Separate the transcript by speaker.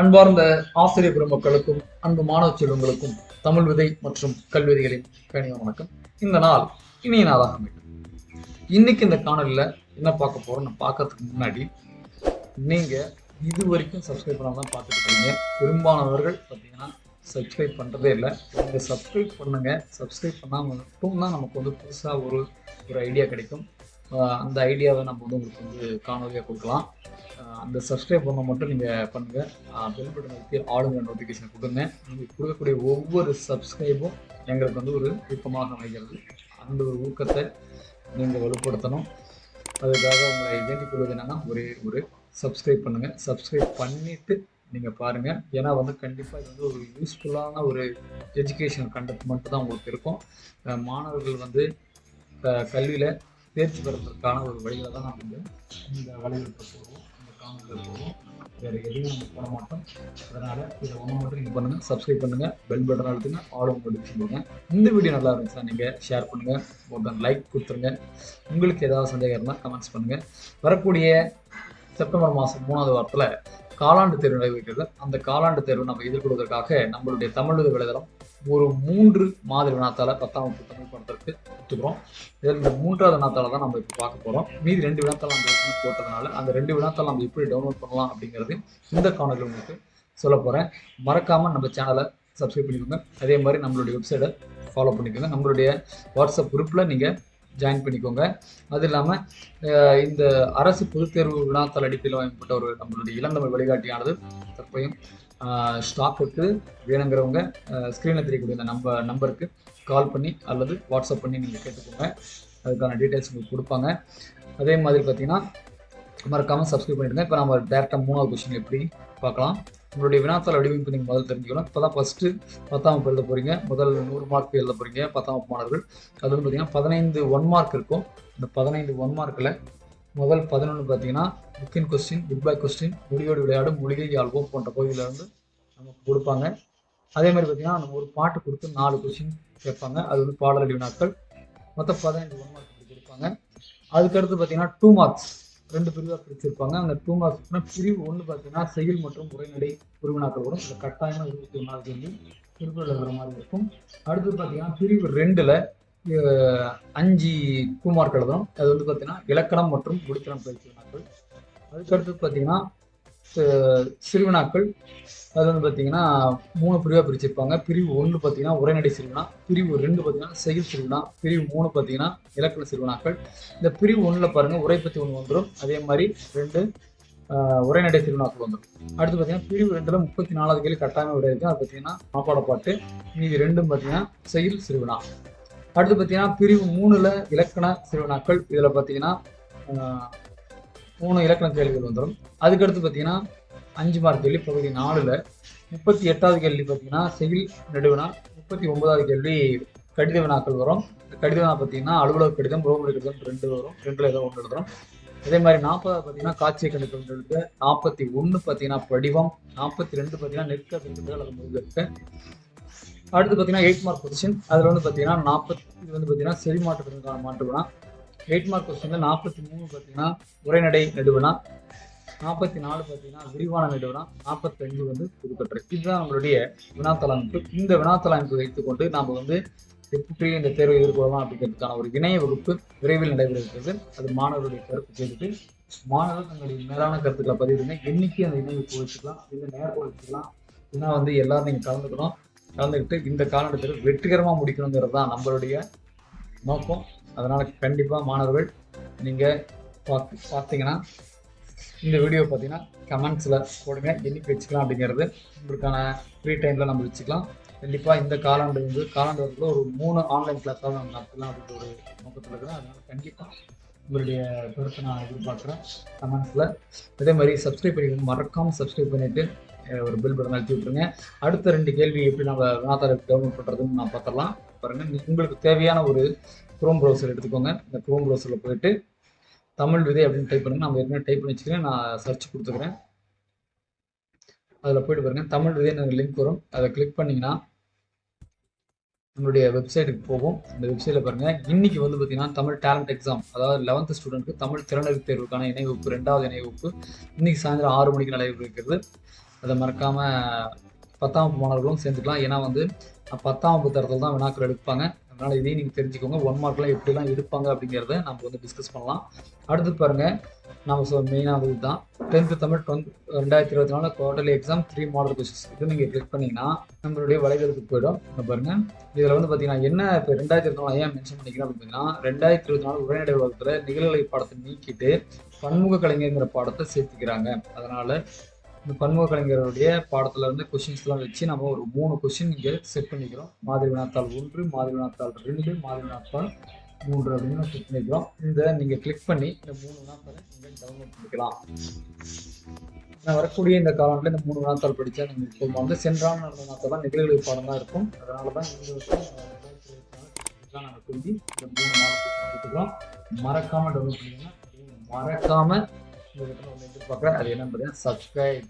Speaker 1: அன்பார்ந்த ஆசிரியர் பெருமக்களுக்கும் அன்பு மாணவ செல்வங்களுக்கும் தமிழ் விதை மற்றும் கல்விதைகளின் கணித வணக்கம். இந்த நாள் இனிய நாளாக அமைக்கும் இன்னைக்கு இந்த காணொலியில் என்ன பார்க்க போறோம்னு பார்க்கறதுக்கு முன்னாடி நீங்க இது வரைக்கும் சப்ஸ்கிரைப் பண்ணாம தான் பார்த்துட்டு இருக்கீங்க. பெரும்பாலானவர்கள் பார்த்தீங்கன்னா சப்ஸ்கிரைப் பண்ணுறதே இல்லை. நீங்கள் சப்ஸ்கிரைப் பண்ணுங்க. சப்ஸ்கிரைப் பண்ணால் மட்டும் தான் நமக்கு வந்து புதுசாக ஒரு ஒரு ஐடியா கிடைக்கும். அந்த ஐடியாவை நம்ம வந்து உங்களுக்கு வந்து காணொலியாக கொடுக்கலாம். அந்த சப்ஸ்கிரைப் பண்ண மட்டும் நீங்கள் பண்ணுங்கள் பெல் பட்டன் வைத்து ஆளுங்க நோட்டிஃபிகேஷன் கொடுங்க. நீங்கள் கொடுக்கக்கூடிய ஒவ்வொரு சப்ஸ்கிரைபும் எங்களுக்கு வந்து ஒரு ஊக்கமாக அமைகிறது. அந்த ஒரு ஊக்கத்தை நீங்கள் வலுப்படுத்தணும். அதுக்காக உங்களை வேண்டிக் கொள்வது என்னன்னா ஒரே ஒரு சப்ஸ்கிரைப் பண்ணுங்கள் சப்ஸ்கிரைப் பண்ணிவிட்டு நீங்கள் பாருங்கள் ஏன்னா வந்து கண்டிப்பாக இது வந்து ஒரு யூஸ்ஃபுல்லான ஒரு எஜுகேஷன் கண்டெக்ட் மட்டும் தான் உங்களுக்கு இருக்கும். மாணவர்கள் வந்து கல்வியில் தேர்ச்சி பெறதற்கான ஒரு வழியில தான் நம்ம வந்து இந்த வலைகளுக்கு போகிறோம் இந்த காணொலியில் போடுவோம் வேறு எதுவும் நம்ம பண்ண மாட்டோம். அதனால் இதை ஒன்று மட்டும் நீங்கள் பண்ணுங்கள் சப்ஸ்கிரைப் பண்ணுங்கள் பெல் பட்டன் அழுத்துங்க ஆல் நோட்டிஃபிகேஷன் கொடுங்க இந்த வீடியோ நல்லா இருந்துச்சா நீங்கள் ஷேர் பண்ணுங்கள் ஒருத்தன் லைக் கொடுத்துருங்க. உங்களுக்கு ஏதாவது சந்தேகம் இருந்தால் கமெண்ட்ஸ் பண்ணுங்கள் வரக்கூடிய செப்டம்பர் மாதம் மூணாவது வாரத்தில் காலாண்டு தேர்வு நடைபெறுகிறது. அந்த காலாண்டு தேர்வு நம்ம எதிர்கொள்வதற்காக நம்மளுடைய தமிழக விளைதளம் ஒரு மூன்று மாதிரி வினாத்தால பத்தாம் வகுப்பு தமிழ் படத்திற்கு கொடுத்துக்கிறோம் இதில் இந்த மூன்றாவது வினாத்தால தான் நம்ம இப்போ பார்க்க போகிறோம் மீதி ரெண்டு வினாத்தால் நம்ம ஏற்கனவே போட்டதுனால அந்த ரெண்டு வினாத்தால் நம்ம எப்படி டவுன்லோட் பண்ணலாம் அப்படிங்கிறது இந்த காணொலி உங்களுக்கு சொல்ல போகிறேன் மறக்காமல் நம்ம சேனலை சப்ஸ்கிரைப் பண்ணிக்கோங்க. அதே மாதிரி நம்மளுடைய வெப்சைட்டை ஃபாலோ பண்ணிக்கோங்க. நம்மளுடைய வாட்ஸ்அப் குரூப்பில் நீங்கள் ஜாயின் பண்ணிக்கோங்க. அது இல்லாமல் இந்த அரசு பொதுத்தேர்வு வினாத்தால் அடிப்படையில் வாங்கப்பட்ட ஒரு நம்மளுடைய இளந்தமிழ் வழிகாட்டியானது தற்பையும் ஸ்டாக்குக்கு வேணுங்கிறவங்க ஸ்க்ரீனில் தெரியக்கூடிய இந்த நம்ப நம்பருக்கு கால் பண்ணி அல்லது வாட்ஸ்அப் பண்ணி நீங்கள் கேட்டுக்கோங்க. அதுக்கான டீட்டெயில்ஸ் உங்களுக்கு கொடுப்பாங்க. அதே மாதிரி பார்த்தீங்கன்னா மறக்காமல் சப்ஸ்கிரைப் பண்ணிடுங்க. இப்போ நம்ம டேரெக்டாக மூணாவது கொஸ்டின் எப்படி பார்க்கலாம். உங்களுடைய வினாத்தாள் வடிவமைப்பு நீங்கள் முதல் தெரிஞ்சுக்கணும். இப்போ தான் ஃபஸ்ட்டு பத்தாம் வகுப்பு எழுத போகிறீங்க முதல் நூறு மார்க் எழுத போகிறீங்க பத்தாம் வகுப்பு மாணவர்கள். அது வந்து பார்த்தீங்கன்னா பதினைந்து ஒன் மார்க் இருக்கும். இந்த பதினைந்து ஒன் மார்க்கில் முதல் பதினொன்று பார்த்தீங்கன்னா புக்கின் கொஸ்டின் குட் பை கொஸ்டின் மொழியோடு விளையாடும் மொழிகை ஆல்பம் போன்ற பகுதியிலேருந்து நமக்கு கொடுப்பாங்க. அதே மாதிரி பார்த்தீங்கன்னா நம்ம ஒரு பாட்டு கொடுத்து நாலு கொஸ்டின் கேட்பாங்க. அது வந்து பாடலடி வினாக்கள் மொத்தம் பதினைந்து ஒன் மார்க் கொடுப்பாங்க. அதுக்கடுத்து பார்த்தீங்கன்னா டூ மார்க்ஸ் ரெண்டு பிரிவாக பிரிச்சிருப்பாங்க. அந்த டூ மார்க்ஸ்னா பிரிவு ஒன்று பார்த்தீங்கன்னா செயல் மற்றும் உரைநடை உருவினாக்கள் வரும். இந்த கட்டாயமாக இருபத்தி ஒன்றாவது வந்து திருக்குறள் மாதிரி இருக்கும். அடுத்து பார்த்தீங்கன்னா பிரிவு ரெண்டில் அஞ்சு டூ மார்க் எழுதணும் அது வந்து பார்த்தீங்கன்னா இலக்கணம் மற்றும் முடித்தனம் பயிற்சி வினாக்கள் அதுக்கடுத்து பார்த்தீங்கன்னா சிறுவினாக்கள் அது வந்து பார்த்தீங்கன்னா மூணு பிரிவாக பிரிச்சிருப்பாங்க. பிரிவு ஒன்று பார்த்தீங்கன்னா உரைநடை சிறுவினா பிரிவு ரெண்டு பார்த்தீங்கன்னா செயல் சிறுவினா பிரிவு மூணு பார்த்தீங்கன்னா இலக்கண சிறுவினாக்கள் இந்த பிரிவு ஒன்றில் பாருங்கள் உரை பற்றி ஒன்று வந்துடும் அதே மாதிரி ரெண்டு உரைநடை சிறுவினாக்கள் வந்துடும் அடுத்து பார்த்தீங்கன்னா பிரிவு ரெண்டில் முப்பத்தி நாலாவது கேள்வி கட்டாயமாக விட இருக்குது அது பார்த்தீங்கன்னா மாப்பாட பாட்டு மீதி ரெண்டும் பார்த்தீங்கன்னா செயல் சிறுவினா அடுத்து பார்த்தீங்கன்னா பிரிவு மூணில் இலக்கண சிறுவினாக்கள். இதில் பார்த்தீங்கன்னா மூணு இலக்கண கேள்விகள் வந்துடும். அதுக்கடுத்து பார்த்தீங்கன்னா அஞ்சு மார்க் கேள்வி பகுதி நாலில் முப்பத்தி எட்டாவது கேள்வி பார்த்தீங்கன்னா செயல் நடுவினா முப்பத்தி ஒன்பதாவது கேள்வி கடித வினாக்கள் வரும். கடித வினா பார்த்தீங்கன்னா அலுவலக கடிதம் ரோமடி கடிதம் ரெண்டு வரும். ரெண்டில் ஏதோ ஒன்று எழுதுறோம் அதே மாதிரி நாற்பதாவது பார்த்தீங்கன்னா காட்சிய கணக்கு எழுது நாற்பத்தி ஒன்று பார்த்தீங்கன்னா படிவம். நாற்பத்தி ரெண்டு பார்த்தீங்கன்னா நெற்க அல்லது முழுக்க அடுத்து பார்த்தீங்கன்னா எயிட் மார்க் கொஸ்டின் அதில் வந்து பார்த்தீங்கன்னா நாற்பத்தி இது வந்து பார்த்தீங்கன்னா செறி மாற்றத்திற்கான மாற்றுவினா எயிட் மார்க் கொஸ்டின் நாற்பத்தி மூணு பார்த்தீங்கன்னா உரைநடை நடுவனா. நாற்பத்தி நாலு பார்த்தீங்கன்னா விரிவான நடுவனா. நாற்பத்தஞ்சு வந்து புதுக்கற்று இதுதான் நம்மளுடைய வினாத்தள அமைப்பு இந்த வினாத்தள அமைப்பு வைத்துக்கொண்டு நாம் வந்து எப்படி இந்த தேர்வை எதிர்கொள்ளலாம் அப்படிங்கிறதுக்கான ஒரு இணைய வகுப்பு விரைவில் நடைபெற இருக்கிறது அது மாணவர்களுடைய கருத்து கேட்டுட்டு மாணவர்கள் தங்களுடைய மேலான கருத்துக்களை பதிவிடுங்க. என்னைக்கு அந்த இணைய வகுப்பு வச்சுக்கலாம் இல்லை நேரம் வச்சுக்கலாம் ஏன்னா வந்து எல்லாரும் நீங்கள் கலந்துக்கணும் கலந்துக்கிட்டு இந்த காலகட்டத்தில் வெற்றிகரமாக முடிக்கணுங்கிறது தான் நம்மளுடைய நோக்கம். அதனால் கண்டிப்பாக மாணவர்கள் நீங்கள் பார்த்து பார்த்தீங்கன்னா இந்த வீடியோ பார்த்தீங்கன்னா கமெண்ட்ஸில் போடுங்க. என்னைக்கு வச்சுக்கலாம் அப்படிங்கிறது உங்களுக்கான ஃப்ரீ டைமில் நம்ம வச்சுக்கலாம். கண்டிப்பாக இந்த காலாண்டு வந்து காலாண்டு வரத்துல ஒரு மூணு ஆன்லைன் கிளாஸாக நம்ம நடத்தலாம் அப்படின்ற ஒரு நோக்கத்தில் இருக்கிறேன் அதனால் கண்டிப்பாக உங்களுடைய கருத்தை நான் எதிர்பார்க்குறேன். கமெண்ட்ஸில் அதே மாதிரி சப்ஸ்கிரைப் பண்ணிக்கணும் மறக்காமல் சப்ஸ்கிரைப் பண்ணிவிட்டு ஒரு பில் பட்டன் அழுத்தி விட்டுருங்க. அடுத்த ரெண்டு கேள்வி எப்படி நம்ம வினாத்தாள டவுன்லோட் பண்ணுறதுன்னு நான் பார்த்துடலாம். பாருங்கள் உங்களுக்கு தேவையான ஒரு குரோம் ப்ரௌசர் எடுத்துக்கோங்க. இந்த குரோம் ப்ரௌசரில் போயிட்டு தமிழ் விதை அப்படின்னு டைப் பண்ணுங்க. நம்ம ஏற்கனவே டைப் பண்ணி வச்சுக்கிறேன். நான் சர்ச் கொடுத்துக்கிறேன். அதில் போயிட்டு பாருங்க. தமிழ் விதைன்னு லிங்க் வரும். அதை கிளிக் பண்ணிங்கன்னா நம்மளுடைய வெப்சைட்டுக்கு போகும். இந்த வெப்சைட்டில் பாருங்கள் இன்னைக்கு வந்து பார்த்தீங்கன்னா தமிழ் டேலண்ட் எக்ஸாம் அதாவது லெவன்த் ஸ்டூடெண்ட்க்கு தமிழ் திறனறி தேர்வுக்கான இணைவகுப்பு ரெண்டாவது இணைவகுப்பு இன்றைக்கி இன்னைக்கு சாயந்தரம் ஆறு மணிக்கு நடைபெறுகிறது. அதை மறக்காம பத்தாம் வகுப்பு மாணவர்களும் சேர்ந்துக்கலாம். ஏன்னா வந்து பத்தாம் வகுப்பு தரத்தில் தான் வினாக்கள் எடுப்பாங்க. அதனால இதையும் நீங்கள் தெரிஞ்சுக்கோங்க. ஒன் மார்க்லாம் எப்படிலாம் எடுப்பாங்க அப்படிங்கிறத நம்ம வந்து டிஸ்கஸ் பண்ணலாம். அடுத்து பாருங்க. நம்ம சொ மெயினாக இதுதான். டென்த்து தமிழ் டுவெண்ட் ரெண்டாயிரத்தி இருபத்தி நாலு quarterly exam three model questions இது நீங்கள் கிளிக் பண்ணீங்கன்னா நம்மளுடைய வலைதளத்துக்கு போயிடும். இங்க பாருங்க. இதில் வந்து பார்த்தீங்கன்னா என்ன இப்போ ரெண்டாயிரத்தி இருபத்தி நாலு ஏன் மென்ஷன் பண்ணிக்கிறேன் அப்படின்னா ரெண்டாயிரத்தி இருபத்தி நாலு உரைநடை வகுப்பில் நிகழ்நிலை பாடத்தை நீக்கிட்டு பன்முக கலைஞர்ங்கிற பாடத்தை சேர்த்துக்கிறாங்க. அதனால இந்த பன்முக கலைஞருடைய பாடத்துல வந்து கொஷின்ஸ்லாம் வச்சு நம்ம ஒரு மூணு கொஷின் இங்கே செட் பண்ணிக்கிறோம். மாதிரி வினாத்தாள் ஒன்று மாதிரி வினாத்தாள் ரெண்டு மாதிரி வினாத்தாள் மூன்று அப்படின்னு செட் பண்ணிக்கிறோம். இந்த நீங்கள் கிளிக் பண்ணி இந்த மூணு வினாத்தாளை நீங்கள் டவுன்லோட் பண்ணிக்கலாம். நான் வரக்கூடிய இந்த காலத்தில் இந்த மூணு வினாத்தாள் படித்தா நீங்கள் இப்போ வந்து சென்றான நடந்த வினாத்தாள் தான் நிகழ்வு பாடம் தான் இருக்கும். அதனால தான் இந்த வருஷம் நாங்கள் இந்த மூணு நாள் மறக்காமல் மறக்காம டவுன்லோட் பண்ணிங்கன்னா மறக்காம பார்க்குறேன் அது என்னன்னு பார்த்தீங்கன்னா சப்ஸ்கிரைப்